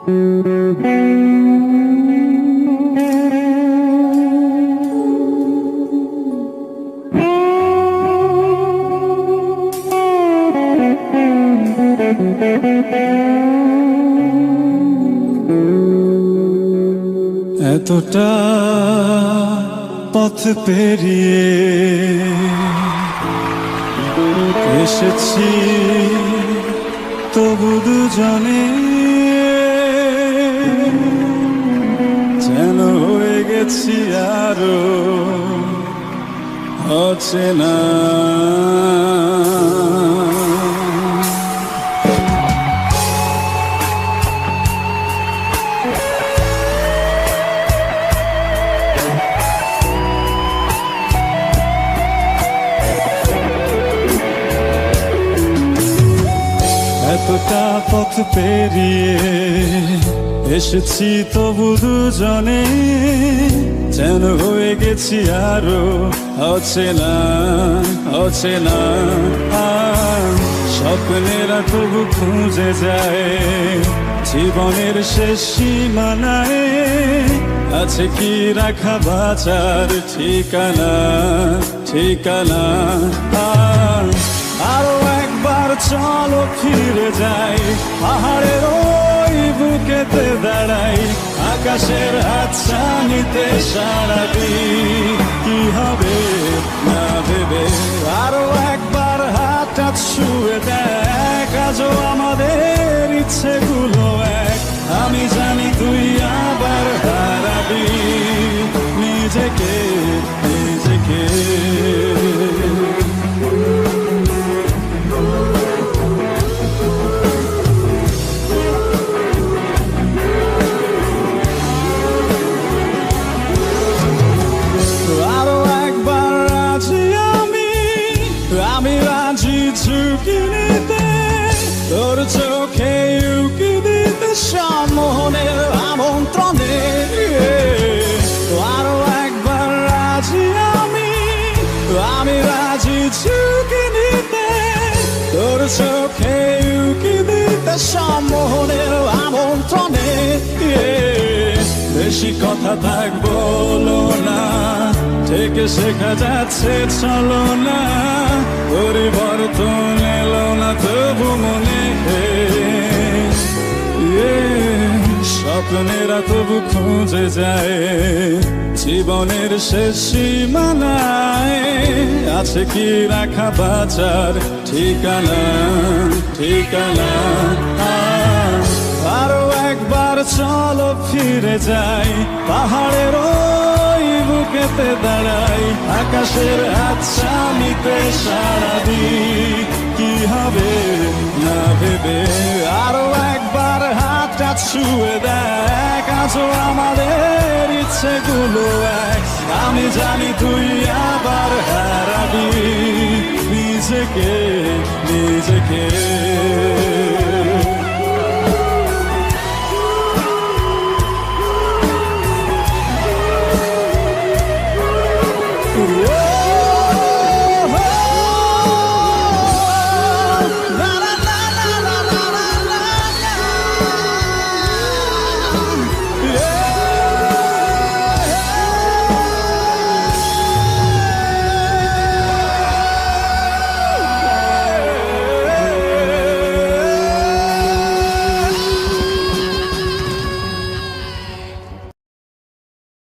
এতটা পথ পেরিয়ে এসেছি তবু দুজনে গেছি আরও অচেনা। এতটা পথ পেরিয়ে এসেছি তবু দুজনে, যেন হয়ে গেছি আরও অচেনা অচেনা। স্বপ্নেরা তবু খুঁজে যায়, জীবনের শেষ সীমানায় আছে কি রাখা বাঁচার ঠিকানা ঠিকানা। আরও একবার চলো ফিরে যাই পাহাড়ের বুকেতে দাঁড়াই আকাশের হাতছা নিতে সারা কি হবে না ভেবে আরও একবার হাতটা ছুঁয়ে দেখ আজও আমাদের ইচ্ছেগুলো এক আমি জানি আমি রাজি ঝুঁকি নিতে তোর চোখে উকি দিতে সম্মোহনের আমন্ত্রণে আরও একবার রাজি আমি আমি রাজি ঝুঁকি নিতে তোর চোখে উকি দিতে সম্মোহনের আমন্ত্রণে বেশি কথা থাক বলো না। থেকে শেখা যাচ্ছে, চলো না। পরিবর্তন এলো না তবু মনে স্বপ্নেরা তবু খুঁজে যায়, জীবনের শেষ সীমানায়। আছে কি রাখা বাঁচার ঠিকানা ঠিকানা? আরও একবার চলো ফিরে যাই, পাহাড়ের ওই দাঁড়াই, আকাশের আচ্ছা নিতে দিই। কি হবে না ভেবে? আরও একবার হাতটা ছুঁয়ে দেখ, আজও আমাদের ইচ্ছেগুলো এক। আমি জানি তুই আবার হারাবি। নিজেকে নিজেকে